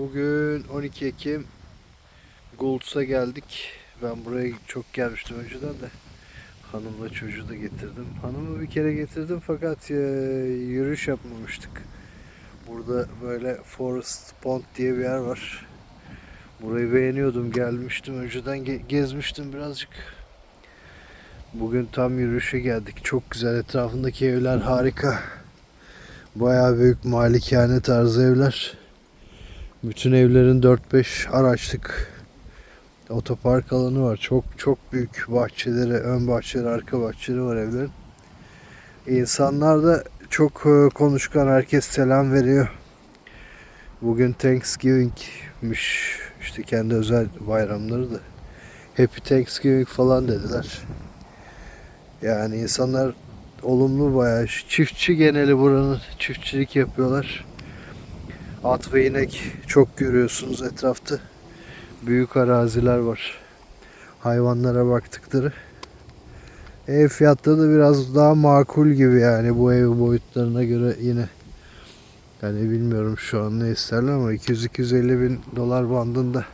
Bugün 12 Ekim Golds'a geldik. Ben buraya çok gelmiştim önceden de. Hanımla çocuğu da getirdim. Hanımı bir kere getirdim fakat e, yürüyüş yapmamıştık. Burada böyle Forest Pond diye bir yer var. Burayı beğeniyordum. Gelmiştim önceden ge- gezmiştim birazcık. Bugün tam yürüyüşe geldik. Çok güzel. Etrafındaki evler harika. Bayağı büyük malikane tarzı evler. Bütün evlerin 4-5 araçlık otopark alanı var. Çok çok büyük bahçeleri, ön bahçeleri, arka bahçeleri var evlerin. İnsanlar da çok e, konuşkan, herkes selam veriyor. Bugün Thanksgiving'miş. İşte kendi özel bayramları da. Happy Thanksgiving falan dediler. Yani insanlar olumlu bayağı. Çiftçi geneli buranın çiftçilik yapıyorlar. At ve inek çok görüyorsunuz etrafta. Büyük araziler var. Hayvanlara baktıkları. Ev fiyatları da biraz daha makul gibi yani bu ev boyutlarına göre yine. Yani bilmiyorum şu an ne isterler ama 200-250 bin dolar bandında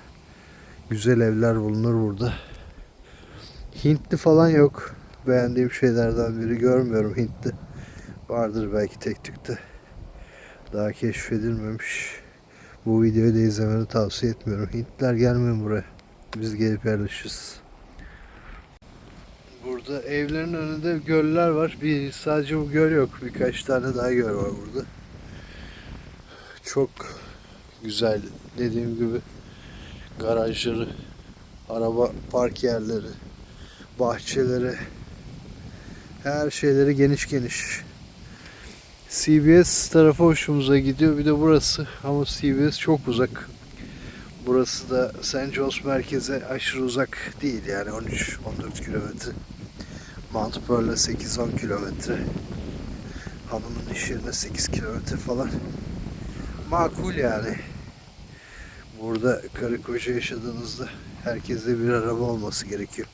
güzel evler bulunur burada. Hintli falan yok. Beğendiğim şeylerden biri görmüyorum Hintli. Vardır belki tek tükte daha keşfedilmemiş. Bu videoyu da izlemeni tavsiye etmiyorum. Hintliler gelmeyin buraya. Biz gelip yerleşiriz. Burada evlerin önünde göller var. Bir sadece bu göl yok. Birkaç tane daha göl var burada. Çok güzel dediğim gibi garajları, araba park yerleri, bahçeleri, her şeyleri geniş geniş. CBS tarafı hoşumuza gidiyor. Bir de burası. Ama CBS çok uzak. Burası da St. John's merkeze aşırı uzak değil. Yani 13-14 kilometre. Mount Pearl'e 8-10 kilometre. Hanımın iş yerine 8 kilometre falan. Makul yani. Burada karı koca yaşadığınızda herkeste bir araba olması gerekiyor.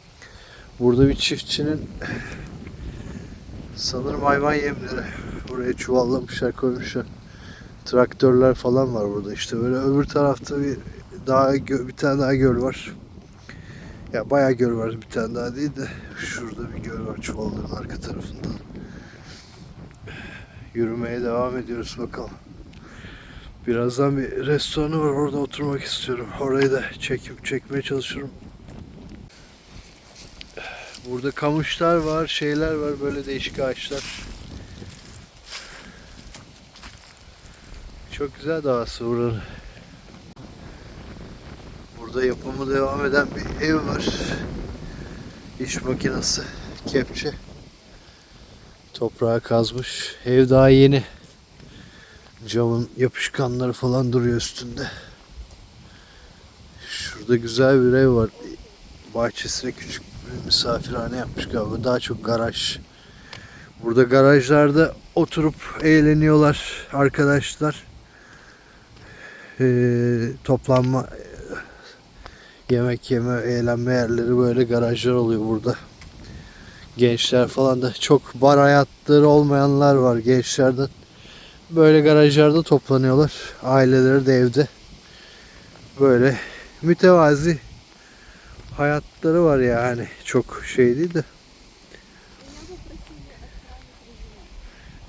Burada bir çiftçinin sanırım hayvan yemleri Buraya çuvallamışlar koymuşlar. Traktörler falan var burada işte böyle öbür tarafta bir daha bir tane daha göl var. Ya bayağı göl var bir tane daha değil de şurada bir göl var çuvalların arka tarafında. Yürümeye devam ediyoruz bakalım. Birazdan bir restoranı var orada oturmak istiyorum. Orayı da çekip çekmeye çalışıyorum. Burada kamışlar var, şeyler var böyle değişik ağaçlar. Çok güzel doğası buranın. Burada yapımı devam eden bir ev var. İş makinesi, kepçe. Toprağa kazmış. Ev daha yeni. Camın yapışkanları falan duruyor üstünde. Şurada güzel bir ev var. Bahçesine küçük bir misafirhane yapmış galiba. Daha çok garaj. Burada garajlarda oturup eğleniyorlar arkadaşlar toplanma e, yemek yeme, eğlenme yerleri böyle garajlar oluyor burada. Gençler falan da çok bar hayatları olmayanlar var gençlerden. Böyle garajlarda toplanıyorlar. Aileleri de evde. Böyle mütevazi hayatları var yani. Çok şey değil de.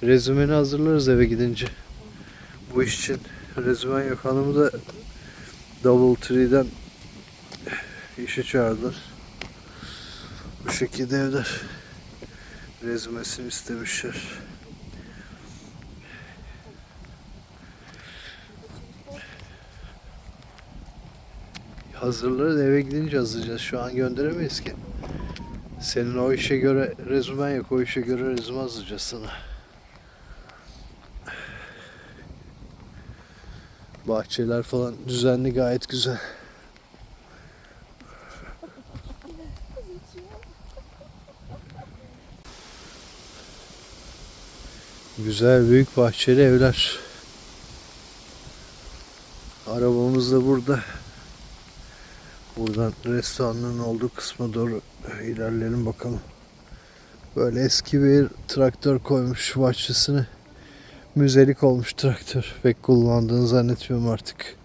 Rezümeni hazırlarız eve gidince. Bu iş için rezümen yok. Hanımı da Double Tree'den işe çağırdılar. Bu şekilde evde rezümesini istemişler. Hazırlarız eve gidince hazırlayacağız. Şu an gönderemeyiz ki. Senin o işe göre rezümen yok. O işe göre rezüme hazırlayacağız sana. Bahçeler falan düzenli gayet güzel. Güzel büyük bahçeli evler. Arabamız da burada. Buradan restoranın olduğu kısma doğru ilerleyelim bakalım. Böyle eski bir traktör koymuş bahçesine müzelik olmuş traktör. Pek kullandığını zannetmiyorum artık.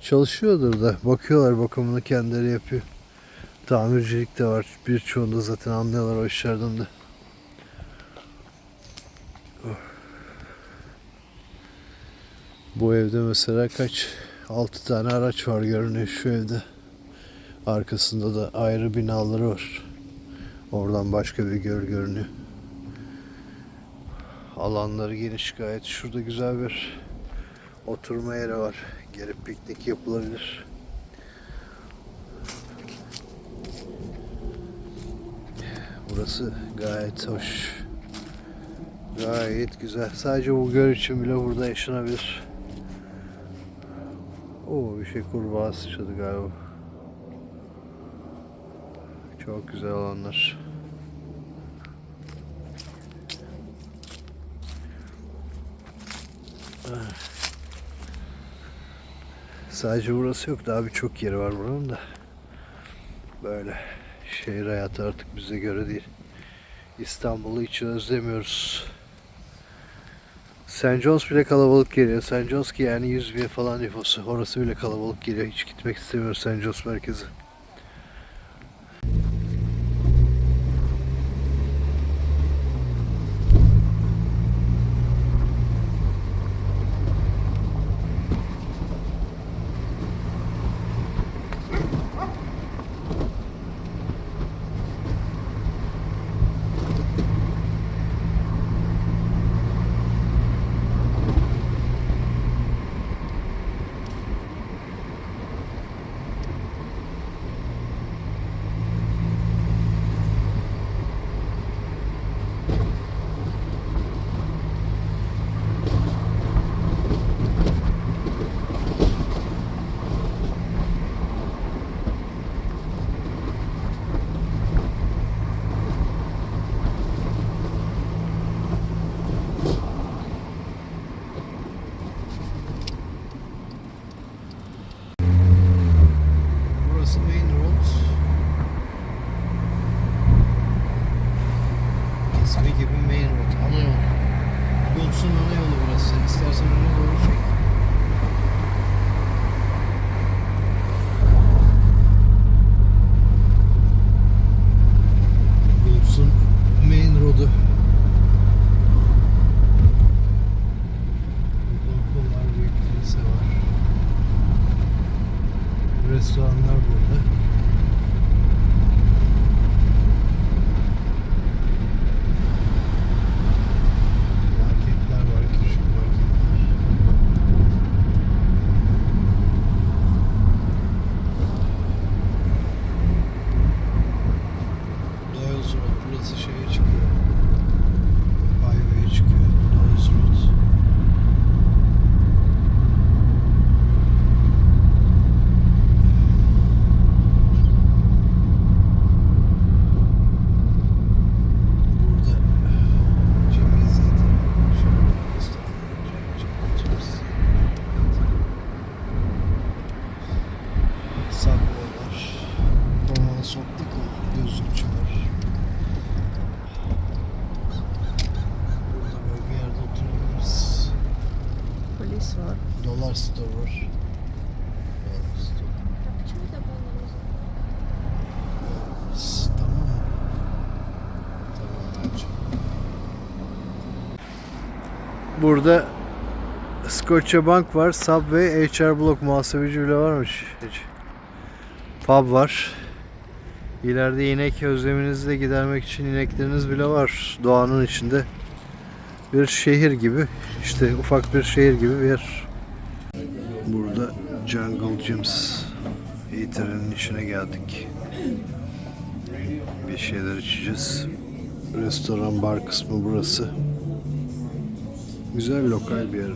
Çalışıyordur da bakıyorlar bakımını kendileri yapıyor. Tamircilik de var. Birçoğunda zaten anlıyorlar o işlerden de. Bu evde mesela kaç? 6 tane araç var görünüyor şu evde. Arkasında da ayrı binaları var. Oradan başka bir göl görünüyor. Alanları geniş gayet. Şurada güzel bir oturma yeri var. Gelip piknik yapılabilir. Burası gayet hoş. Gayet güzel. Sadece bu göl için bile burada yaşanabilir. Oo bir şey kurbağa sıçradı galiba. Çok güzel alanlar. Sadece burası yok. Daha birçok yeri var buranın da. Böyle şehir hayatı artık bize göre değil. İstanbul'u hiç özlemiyoruz. St. John's bile kalabalık geliyor. St. John's ki yani 100 bin falan nüfusu. Orası bile kalabalık geliyor. Hiç gitmek istemiyoruz St. John's merkeze. Burası Main Road. İsmi gibi Main Road. Ana yol. Yolsun ana yolu burası. İstersen ona doğru çek. Yolsun Main Road'u. Balkonlar, büyük kilise var. Restoranlar burada. Marketler var, küçük marketler. Doyle's Road burası şeye çıkıyor. Highway'e çıkıyor. Doyle's Road. Burada Cemil zaten şöyle restoran Cemil'imiz. Subway var. Roman Optical gözlükçü var. Burada böyle bir yerde oturabiliriz. Polis var. Dolar Store var. Dolar Store. S- Tamam. Burada Scotiabank var, Subway, HR Block muhasebeci bile varmış. Hiç. Pub var. İleride inek özleminizi de gidermek için inekleriniz bile var. Doğanın içinde. Bir şehir gibi, işte ufak bir şehir gibi bir yer. Burada Jungle Gyms Eater'ın içine geldik. Bir şeyler içeceğiz. Restoran bar kısmı burası. Güzel lokal bir yer.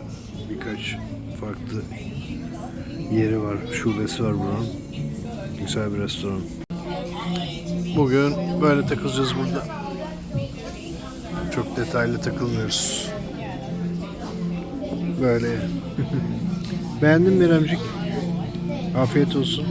Birkaç farklı yeri var. Şubesi var buranın. Güzel bir restoran. Bugün böyle takılacağız burada. Çok detaylı takılmıyoruz. Böyle. Beğendin mi İremcik? Afiyet olsun.